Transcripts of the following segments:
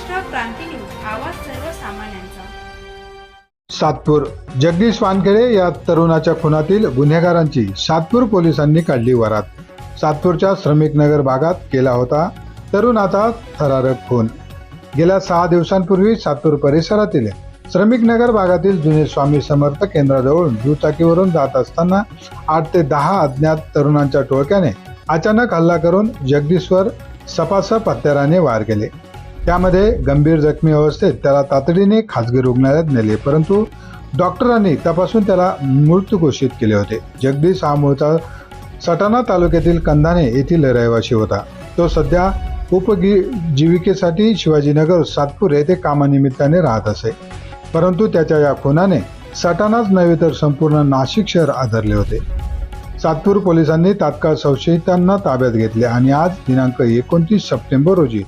Maharashtra Kranti news आवाज सर्वसामान्यांचा. सातपूर जगदीश वानखेडे या तरुणाच्या खुनातील गुन्हेगारांची सातपूर पोलिसांनी काढली वरात. सातपूरच्या श्रमिक नगर भागात केला होता तरुणाचा थरारक खून. गेल्या सहा दिवसांपूर्वी सातपूर परिसरातील श्रमिक नगर भागातील जुने स्वामी समर्थ केंद्राजवळून दुचाकीवरून जात असताना आठ ते दहा अज्ञात तरुणांच्या टोळक्याने अचानक हल्ला करून जगदीशवर सपासप हत्याराने वार केले. त्यामध्ये गंभीर जखमी अवस्थेत त्याला तातडीने खाजगी रुग्णालयात नेले परंतु डॉक्टरांनी तपासून त्याला मृत्यू घोषित केले होते. जगदीश हा मूळचा सटाणा तालुक्यातील कंधाने येथील रहिवासी होता. तो सध्या उपजीविकेसाठी शिवाजीनगर सातपूर येथे कामानिमित्ताने राहत असे. परंतु त्याच्या या खुनाने सटाणाच नव्हे तर संपूर्ण नाशिक शहर आदरले होते. सातपूर पोलिसांनी तात्काळ संशयितांना ताब्यात घेतले आणि आज दिनांक एकोणतीस सप्टेंबर रोजी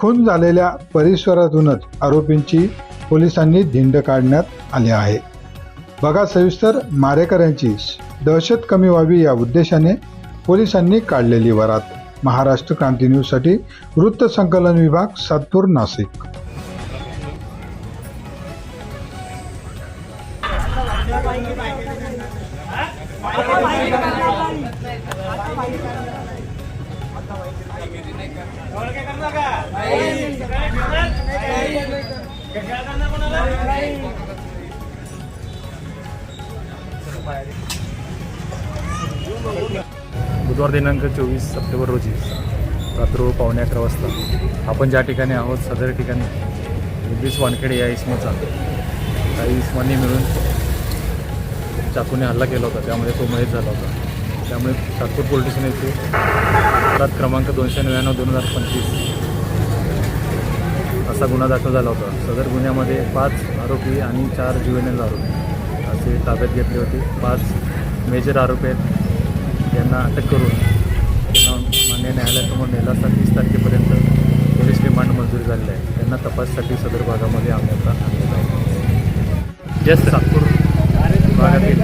खून झालेल्या परिसरातूनच आरोपींची पोलिसांनी धिंड काढण्यात आली आहे. बघा सविस्तर मारेकऱ्यांची दहशत कमी व्हावी या उद्देशाने पोलिसांनी काढलेली वरात. महाराष्ट्र क्रांती न्यूजसाठी वृत्त संकलन विभाग सातपूर नाशिक. बुधवार दिनांक चोवीस सप्टेंबर रोजी रात्र पावणे अकरा वाजता आपण ज्या ठिकाणी आहोत सदर ठिकाणी जगदीश वानखेडे या इसमाचा. काही इसमांनी मिळून चाकूने हल्ला केला होता त्यामुळे तो मयत झाला होता. त्यामुळे सातपूर पोलीस स्टेशन येथे अपराध क्रमांक दोनशे नव्याण्णव दोन हजार पंचवीस. असा गुन्हा दाखल झाला होता. सदर गुन्ह्यामध्ये पाच आरोपी आणि चार जुवेनेल आरोपी असे ताब्यात घेतले होते. पाच मेजर आरोपी आहेत. यांना अटक करून त्यांना मान्य न्यायालयासमोर नेला असता तीस तारखेपर्यंत पोलीस रिमांड मंजूर झालेलं आहे. त्यांना तपाससाठी सदर भागामध्ये आणण्यात आणलेला आहे जस्ट सातपूर भागातील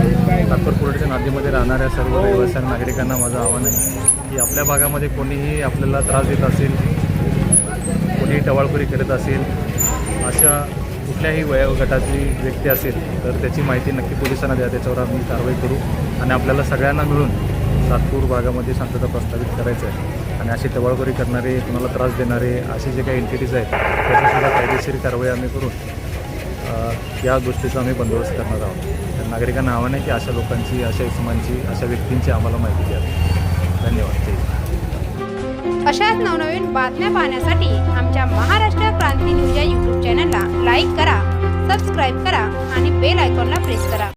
नागपूर पोलीसच्या नादीमध्ये राहणाऱ्या सर्व रहिवासी नागरिकांना माझं आव्हान आहे की आपल्या भागामध्ये कोणीही आपल्याला त्रास देत असेल कोणीही टवाळखोरी करत असेल अशा कुठल्याही वयोगटाची व्यक्ती असेल तर त्याची माहिती नक्की पोलिसांना द्या. त्याच्यावर आम्ही कारवाई करू आणि आपल्याला सगळ्यांना मिळून सातपूर भागामध्ये शांतता प्रस्थापित करायचं आहे. आणि अशी टवाळखोरी करणारे कुणाला त्रास देणारे असे जे काही एंटिटीज आहेत त्याच्यासुद्धा कायदेशीर कारवाई आम्ही करून या गोष्टीचा आम्ही बंदोबस्त करणार आहोत. तर नागरिकांना आव्हान आहे की अशा लोकांची अशा इसमांची अशा व्यक्तींची आम्हाला माहिती द्यावी धन्यवाद. अशाच नवनवीन बातम्या पाहण्यासाठी आमच्या महाराष्ट्र क्रांती न्यूज या यूट्यूब चॅनलला लाईक करा सबस्क्राईब करा आणि बेल आयकॉनला प्रेस करा.